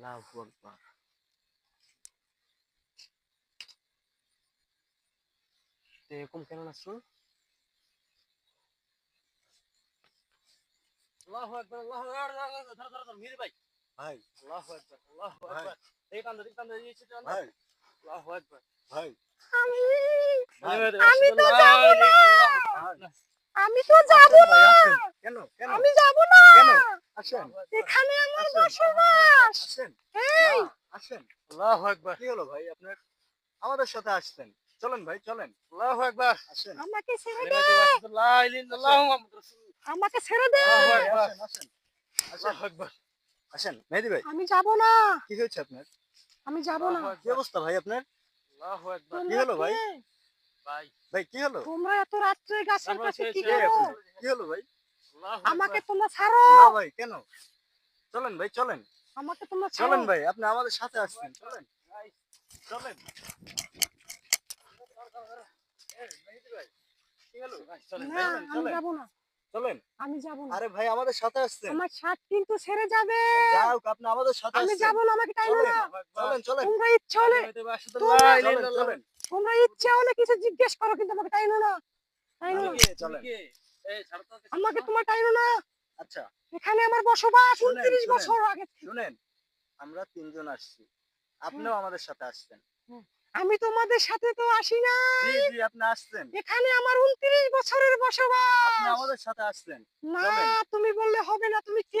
আল্লাহু আকবার তো এরকম কেন নাচুন আল্লাহু আকবার আল্লাহু আকবার ধর ধর ধর মির ভাই। ভাই। আল্লাহু আকবার আল্লাহু। আকবার। এই কান্দা এই কান্দা এই চিত্র ভাই। আল্লাহু আকবার। ভাই। আমি আমি তো যাব না। আমি তো যাব না আসেন। কেন কেন আমি যাব না কেন আসেন। এখানে আমার বসবাস। এই। আসেন। আল্লাহু আকবার। কি হলো ভাই আপনার? আমাদের সাথে আসছেন। চলেন ভাই চলেন। আল্লাহু আকবার। আসেন। আমাকে ছেড়ে দে। লা ইলাহা ইল্লাল্লাহ মুহাম্মাদুর রাসূলুল্লাহ আমাকে ছেড়ে দে। আল্লাহু ভাই, আকবার। আসেন আল্লাহু আকবার। আসেন মেহেদি ভাই। আমি যাব না। কি হয়েছে আপনার? আমি যাব না। কি অবস্থা ভাই আপনার? আল্লাহু আকবার। কি হলো ভাই? ভাই। ভাই কি হলো? তোমরা এত রাত্রে গাছের কাছে কি করো? কি হলো ভাই? আমাকে তোমরা ছাড়ো। না ভাই কেন? চলেন ভাই চলেন। আমাকে তোমরা ছাড়ো। চলেন ভাই আপনি আমাদের সাথে আসছেন চলেন। চলেন। কি হলো? ভাই চলেন আমি যাব না। চলেন। আমি যাব না। আরে ভাই আমাদের সাথে আসছেন। আমার শার্ট কিন্তু ছেড়ে যাবে। যাও আপনি আমাদের সাথে আমি যাব না আমাকে টাইনো চলেন না। চলেন চলেন তোমরা ইচ্ছে হলে তোমরা ইচ্ছে হলে কিছু জিজ্ঞেস করো কিন্তু আমাকে টাইনো না। টাইনো না। চলেন। আমাকে তোমার টাইনো না। আচ্ছা। এখানে আমার বসবাস শুনেন, উনত্রিশ শুনেন। বছর আগে শুনেন আমরা তিনজন আসছি। আপনিও আমাদের সাথে আসছেন। আমি তোমাদের সাথে তো আসি না জি জি আপনি আসছেন। এখানে আমার উনত্রিশ বছরের আপনি বসবাস আমাদের সাথে আসছেন। না তুমি বললে হবে না তুমি কে